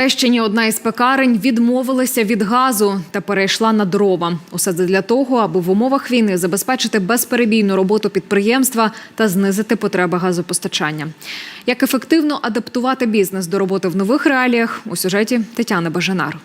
Трещині одна із пекарень відмовилася від газу та перейшла на дрова. Усе це для того, аби в умовах війни забезпечити безперебійну роботу підприємства та знизити потреби газопостачання. Як ефективно адаптувати бізнес до роботи в нових реаліях у сюжеті Тетяни Бажанар.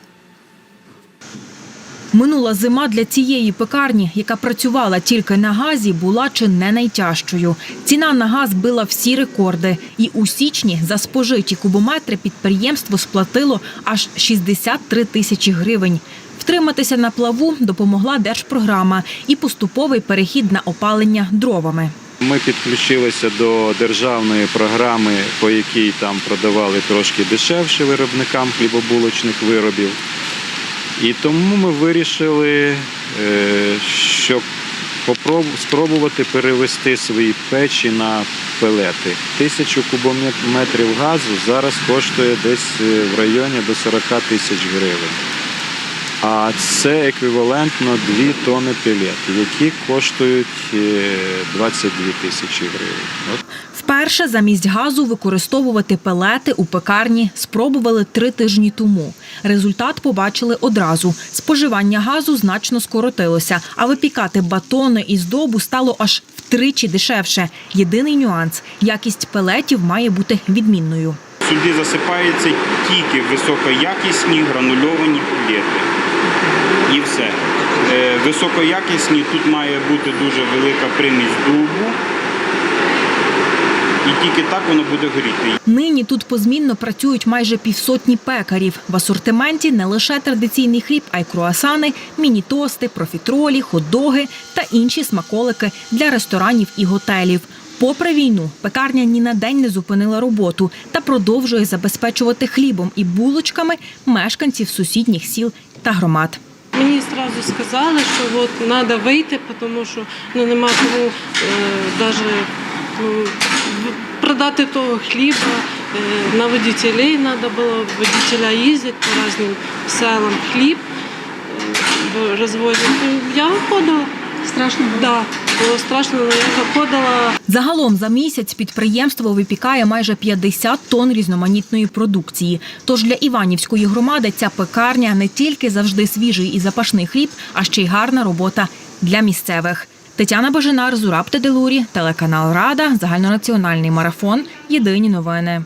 Минула зима для цієї пекарні, яка працювала тільки на газі, була чи не найтяжчою. Ціна на газ била всі рекорди. І у січні за спожиті кубометри підприємство сплатило аж 63 тисячі гривень. Втриматися на плаву допомогла держпрограма і поступовий перехід на опалення дровами. Ми підключилися до державної програми, по якій там продавали трошки дешевше виробникам хлібобулочних виробів. І тому ми вирішили, що щоб спробувати перевести свої печі на пелети. Тисячу кубометрів газу зараз коштує десь е, в районі до 40 тисяч гривень. А це еквівалентно 2 тонни пелет, які коштують е, 22 тисячі гривень. От Вперше замість газу використовувати пелети у пекарні спробували три тижні тому. Результат побачили одразу. Споживання газу значно скоротилося, а випікати батони і здобу стало аж втричі дешевше. Єдиний нюанс якість пелетів має бути відмінною. Сюди засипаються тільки високоякісні гранульовані пілети. І все. Е, Високоякісні тут має бути дуже велика примість дубу. І тільки так воно буде горіти. Нині тут позмінно працюють майже півсотні пекарів. В асортименті не лише традиційний хліб, а й круасани, міні-тости, профітролі, хот-доги та інші смаколики для ресторанів і готелів. Попри війну, пекарня ні на день не зупинила роботу та продовжує забезпечувати хлібом і булочками мешканців сусідніх сіл та громад. Мені одразу сказали, що от треба вийти, тому що ну, нема кому навіть ну, продати того хліба. Е, на водителей треба було, водителя їздять по різним селам хліб розвозити. Ну, Я виходила. Страшно було? Так, да, було страшно, але я виходила. Загалом за місяць підприємство випікає майже 50 тонн різноманітної продукції. Тож для Іванівської громади ця пекарня не тільки завжди свіжий і запашний хліб, а ще й гарна робота для місцевих. Тетяна Божинар, Зураб Теделурі, телеканал Рада, загальнонаціональний марафон. Єдині новини.